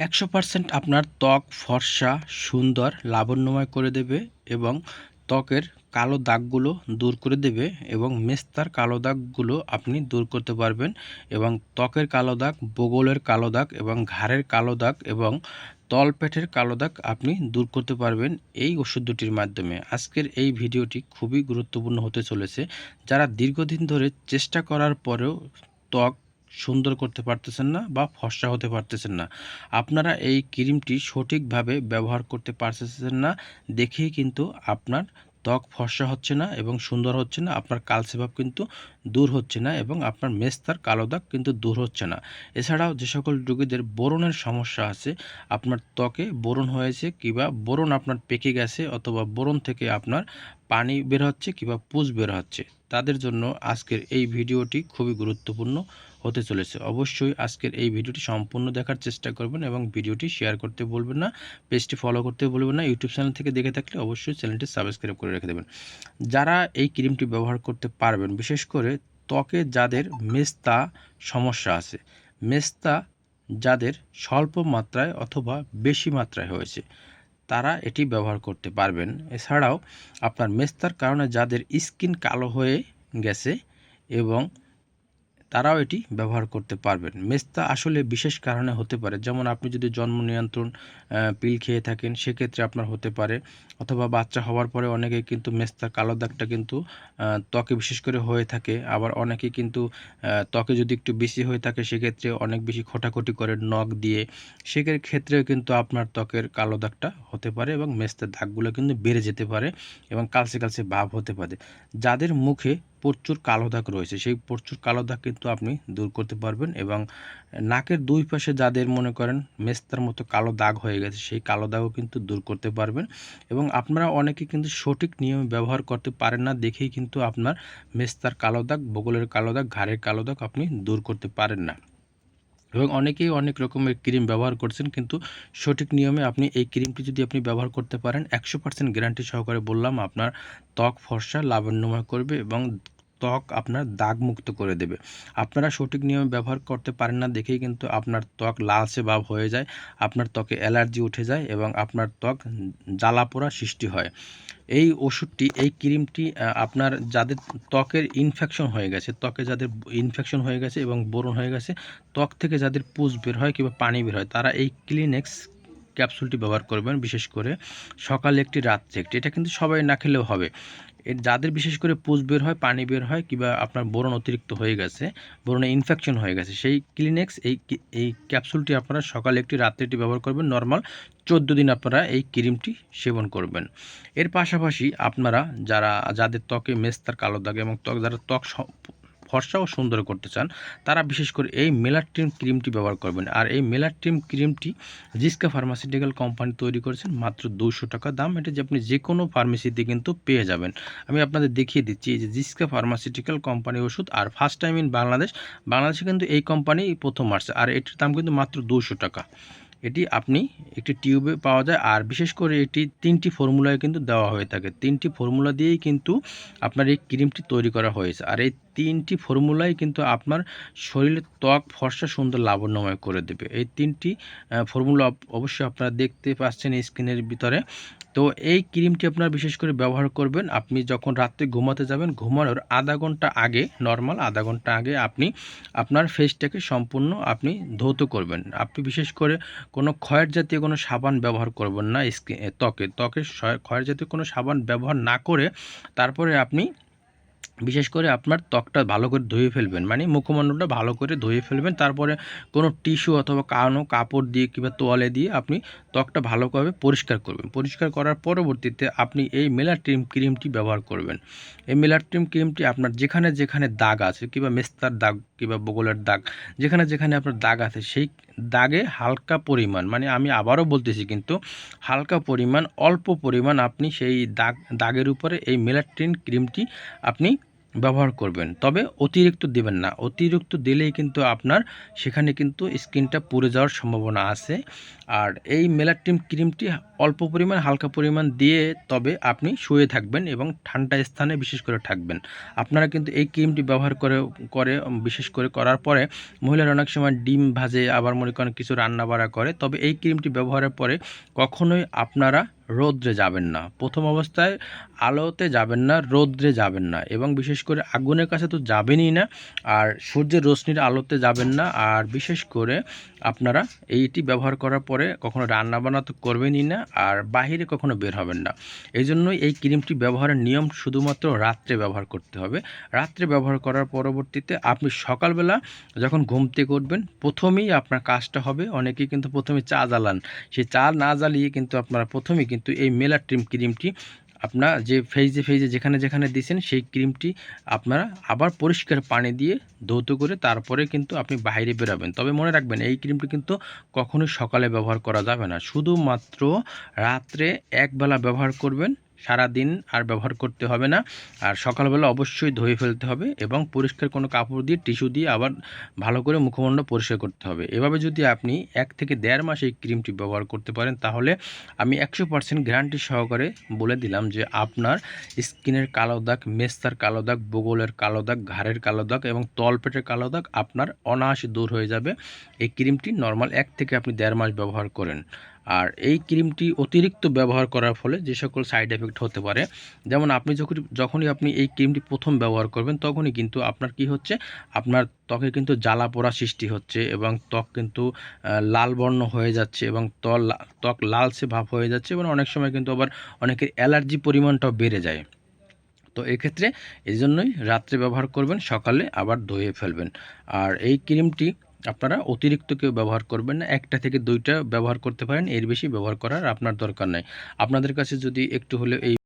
একশো পার্সেন্ট আপনার ত্বক ফর্সা, সুন্দর, লাবণ্যময় করে দেবে এবং ত্বকের কালো দাগগুলো দূর করে দেবে এবং মেস্তার কালো দাগগুলো আপনি দূর করতে পারবেন এবং ত্বকের কালো দাগ, বগলের কালো দাগ এবং ঘাড়ের কালো দাগ এবং তলপেটের কালো দাগ আপনি দূর করতে পারবেন এই ওষুধ দুটির মাধ্যমে। আজকের এই ভিডিওটি খুবই গুরুত্বপূর্ণ হতে চলেছে। যারা দীর্ঘদিন ধরে চেষ্টা করার পরেও ত্বক সুন্দর করতে পারতেছেন না বা ফর্সা হতে পারতেছেন না। আপনারা এই ক্রিমটি সঠিকভাবে ব্যবহার করতে পারতেছেন না, দেখেই কিন্তু আপনার ত্বক ফর্সা হচ্ছে না এবং সুন্দর হচ্ছে না, আপনার কালসেভাব কিন্তু দূর হচ্ছে না এবং আপনার মেস্তার কালো দাগ কিন্তু দূর হচ্ছে না। এছাড়াও যে সকল রোগীদের বোরনের সমস্যা আছে, আপনার ত্বকে বোরন হয়েছে কিংবা বোরন আপনার পেকে গেছে অথবা বোরন থেকে আপনার পানি বের হচ্ছে কিংবা পুজ বের হচ্ছে। তাদের জন্য আজকের এই ভিডিওটি খুবই গুরুত্বপূর্ণ হতে চলেছে। অবশ্যই আজকের এই ভিডিওটি সম্পূর্ণ দেখার চেষ্টা করবেন এবং ভিডিওটি শেয়ার করতে বলবেন না, পেজটি ফলো করতে বলবেন না ইউটিউব চ্যানেল থেকে দেখে থাকলে অবশ্যই চ্যানেলটি সাবস্ক্রাইব করে রেখে দেবেন। যারা এই ক্রিমটি ব্যবহার করতে পারবেন, বিশেষ করে ত্বকে যাদের মেস্তা সমস্যা আছে, মেস্তা যাদের স্বল্প মাত্রায় অথবা বেশি মাত্রায় হয়েছে তারা এটি ব্যবহার করতে পারবেন। এছাড়াও আপনার মেস্তার কারণে যাদের স্কিন কালো হয়ে গেছে এবং তারাও এটি ব্যবহার করতে পারবেন। মেস্তা আসলে বিশেষ কারণে হতে পারে। যেমন আপনি যদি জন্ম নিয়ন্ত্রণ পিল খেয়ে থাকেন, সেক্ষেত্রে আপনার হতে পারে। অথবা বাচ্চা হওয়ার পরে অনেকে কিন্তু মেস্তা, কালো দাগটা কিন্তু ত্বকে বিশেষ করে হয়ে থাকে। আবার অনেকে কিন্তু ত্বকে যদি একটু বেশি হয়ে থাকে, সেক্ষেত্রে অনেক বেশি খোটাখুটি করে নখ দিয়ে। সেক্ষেত্রে ক্ষেত্রেও কিন্তু আপনার ত্বকের কালো দাগটা হতে পারে এবং মেস্তার দাগগুলো কিন্তু বেড়ে যেতে পারে এবং কালসে কালসে ভাব হতে পারে। যাদের মুখে প্রচুর কালো দাগ রয়েছে। সেই প্রচুর কালো দাগ কিন্তু আপনি দূর করতে পারবেন এবং নাকের দুই পাশে যাদের মনে করেন মেস্তার মতো কালো দাগ হয়ে গেছে, সেই কালো দাগও কিন্তু দূর করতে পারবেন এবং আপনারা অনেকে কিন্তু সঠিক নিয়মে ব্যবহার করতে পারেন না দেখেই কিন্তু আপনার মেস্তার কালো দাগ, বগলের কালো দাগ, ঘাড়ের কালো দাগ আপনি দূর করতে পারেন না। এবং অনেকেই অনেক রকমের ক্রিম ব্যবহার করছেন, কিন্তু সঠিক নিয়মে আপনি এই ক্রিমটি যদি আপনি ব্যবহার করতে পারেন, একশো পার্সেন্ট গ্যারান্টি সহকারে বললাম, আপনার ত্বক ফর্সা, লাবণ্যময় করবে এবং ত্বক আপনার দাগমুক্ত করে দেবে। আপনারা সঠিক নিয়মে ব্যবহার করতে পারেন না দেখেই কিন্তু আপনার ত্বক লালচে ভাব হয়ে যায়, আপনার ত্বকে অ্যালার্জি উঠে যায় এবং আপনার ত্বক জ্বালা পোড়া সৃষ্টি হয়। এই ওষুধটি, এই ক্রিমটি আপনার যাদের ত্বকের ইনফেকশন হয়ে গেছে, ত্বকে যাদের ইনফেকশন হয়ে গেছে এবং বোরন হয়ে গেছে, ত্বক থেকে যাদের পুজ বের হয় কিংবা পানি বের হয়, তারা এই ক্লিনেক্স ক্যাপসুলটি ব্যবহার করবেন। বিশেষ করে সকালে একটি, রাত্রে একটি। এটা কিন্তু সবাই না খেলেও হবে। এর যাদের বিশেষ করে পুজ বের হয়, পানি বের হয় কিংবা আপনার বোরন অতিরিক্ত হয়ে গেছে, বোরনে ইনফেকশন হয়ে গেছে, সেই ক্লিনেক্স এই এই ক্যাপসুলটি আপনারা সকালে একটি রাত্রেটি ব্যবহার করবেন। নর্মাল চোদ্দ দিন আপনারা এই ক্রিমটি সেবন করবেন। এর পাশাপাশি আপনারা যারা, যাদের ত্বকে মেস্তার, কালো দাগ এবং ত্বক, যারা ত্বক ফর্সা ও সুন্দর করতে চান, তারা বিশেষ করে এই মেলাট্রিম ক্রিমটি ব্যবহার করবেন। আর এই মেলাট্রিম ক্রিমটি জিসকা ফার্মাসিউটিক্যাল কোম্পানি তৈরি করেছেন, মাত্র দুশো টাকা দাম। এটা যে আপনি যে কোনো ফার্মেসিতে কিন্তু পেয়ে যাবেন। আমি আপনাদের দেখিয়ে দিচ্ছি এই যে জিসকা ফার্মাসিউটিক্যাল কোম্পানি ওষুধ আর ফার্স্ট টাইম ইন বাংলাদেশ। বাংলাদেশে কিন্তু এই কোম্পানি প্রথম আসছে। আর এটির দাম কিন্তু মাত্র দুশো টাকা। এটি আপনি একটি টিউবে পাওয়া যায়, আর বিশেষ করে এটি তিনটি ফর্মুলায় কিন্তু দেওয়া হয়ে থাকে। তিনটি ফর্মুলা দিয়েই কিন্তু আপনার এই ক্রিমটি তৈরি করা হয়েছে। আর এই তিনটি ফর্মুলাই কিন্তু আপনার শরীরের ত্বক, ফর্সা, সুন্দর, লাবণ্যময় করে দেবে। এই তিনটি ফর্মুলা অবশ্যই আপনারা দেখতে পাচ্ছেন স্ক্রিনের ভিতরে। তো এই ক্রিমটি আপনার বিশেষ করে ব্যবহার করবেন। আপনি যখন রাত্রে ঘুমাতে যাবেন, ঘুমানোর আধা ঘণ্টা আগে নর্মাল আধা ঘণ্টা আগে আপনি আপনার ফেসটাকে সম্পূর্ণ আপনি ধৌত করবেন। আপনি বিশেষ করে কোনো ক্ষয়ের জাতীয় কোনো সাবান ব্যবহার করবেন না স্কিন ত্বকে। ত্বকে ক্ষয়ের জাতীয় কোনো সাবান ব্যবহার না করে তারপরে আপনি বিশেষ করে আপনার ত্বকটা ভালো করে ধুয়ে ফেলবেন মানে মুখমণ্ডলটা ভালো করে ধুয়ে ফেলবেন, তারপরে কোনো টিস্যু অথবা কানো কাপড় দিয়ে কিংবা তোয়ালে দিয়ে আপনি ত্বকটা ভালোভাবে পরিষ্কার করবেন। পরিষ্কার করার পরবর্তীতে আপনি এই মেলাট্রিম ক্রিমটি ব্যবহার করবেন। এই মেলাট্রিম ক্রিমটি আপনার যেখানে যেখানে দাগ আছে কিংবা মেস্তার দাগ কিংবা বগলের দাগ, যেখানে যেখানে আপনার দাগ আছে সেই দাগে হালকা পরিমাণ মানে আমি আবারও বলতেছি কিন্তু হালকা পরিমাণ, অল্প পরিমাণ আপনি সেই দাগ, দাগের উপরে এই মেলাট্রিন ক্রিমটি আপনি ব্যবহার করবেন। তবে অতিরিক্ত দেবেন না। অতিরিক্ত দিলেই কিন্তু আপনার সেখানে কিন্তু স্কিনটা পুড়ে যাওয়ার সম্ভাবনা আছে। আর এই মেলাটিম ক্রিমটি অল্প পরিমাণ, হালকা পরিমাণ দিয়ে তবে আপনি শুয়ে থাকবেন এবং ঠান্ডা স্থানে বিশেষ করে থাকবেন। আপনারা কিন্তু এই ক্রিমটি ব্যবহার করে করে বিশেষ করে করার পরে মহিলারা অনেক সময় ডিম ভাজে, আবার মনে করেন কিছু রান্না বাড়া করে, তবে এই ক্রিমটি ব্যবহারের পরে কখনোই আপনারা রৌদ্রে যাবেন না। প্রথম অবস্থায় আলোতে যাবেন না, রৌদ্রে যাবেন না এবং বিশেষ করে আগুনের কাছে তো যাবেনই না, আর সূর্যের রশ্মির আলোতে যাবেন না, আর বিশেষ করে আপনারা এইটি ব্যবহার করার পরে কখনো রান্না বান্না তো করবেনই না আর বাহিরে কখনো বের হবেন না। এই জন্যই এই ক্রিমটি ব্যবহারের নিয়ম শুধুমাত্র রাত্রে ব্যবহার করতে হবে। রাত্রে ব্যবহার করার পরবর্তীতে আপনি সকালবেলা যখন ঘুম থেকে উঠবেন, প্রথমেই আপনার কাজটা হবে, অনেকেই কিন্তু প্রথমে চা জ্বালান। সেই চা না জ্বালিয়ে কিন্তু আপনারা প্রথমেই কিন্তু এই মেলাট্রিম ক্রিমটি আপনার যে ফেজে ফেজে যেখানে যেখানে দিয়েছেন সেই ক্রিমটি আপনারা আবার পরিষ্কার পানি দিয়ে ধৌত করে তারপরে কিন্তু আপনি বাইরে বেরোবেন। তবে মনে রাখবেন, এই ক্রিমটি কিন্তু কখনোই সকালে ব্যবহার করা যাবে না। শুধুমাত্র রাত্রে একবেলা ব্যবহার করবেন সারা দিন আর ব্যবহার করতে হবে না। আর সকালবেলা অবশ্যই ধুয়ে ফেলতে হবে এবং পরিষ্কার কোনো কাপড় দিয়ে, টিস্যু দিয়ে আবার ভালো করে মুখমণ্ডল পরিষ্কার করতে হবে। এভাবে যদি আপনি এক থেকে দেড় মাস এই ক্রিমটি ব্যবহার করতে পারেন, তাহলে আমি একশো পার্সেন্ট গ্যারান্টি সহকারে বলে দিলাম যে আপনার স্কিনের কালো দাগ, মেস্তার কালো দাগ, বগলের কালো দাগ, ঘাড়ের কালো দাগ এবং তলপেটের কালো দাগ আপনার অনায়াসে দূর হয়ে যাবে। এই ক্রিমটি নর্মাল এক থেকে আপনি দেড় মাস ব্যবহার করেন। আর এই ক্রিমটি অতিরিক্ত ব্যবহার করার ফলে যে সকল সাইড এফেক্ট হতে পারে, যেমন আপনি যখন, যখনই আপনি এই ক্রিমটি প্রথম ব্যবহার করবেন, তখনই কিন্তু আপনার কি হচ্ছে, আপনার ত্বকে কিন্তু জ্বালা পোড়া সৃষ্টি হচ্ছে এবং ত্বক কিন্তু লাল বর্ণ হয়ে যাচ্ছে এবং তল ত্বক লালচে ভাব হয়ে যাচ্ছে এবং অনেক সময় কিন্তু আবার অনেকের অ্যালার্জি পরিমাণটাও বেড়ে যায়। তো এক্ষেত্রে এই জন্যই রাত্রে ব্যবহার করবেন, সকালে আবার ধুয়ে ফেলবেন। আর এই ক্রিমটি আপনারা অতিরিক্ত কেউ ব্যবহার করবেন না, একটা থেকে দুইটা ব্যবহার করতে পারেন, এর বেশি ব্যবহার করার আপনার দরকার নাই। আপনাদের কাছে যদি একটু হলেও এই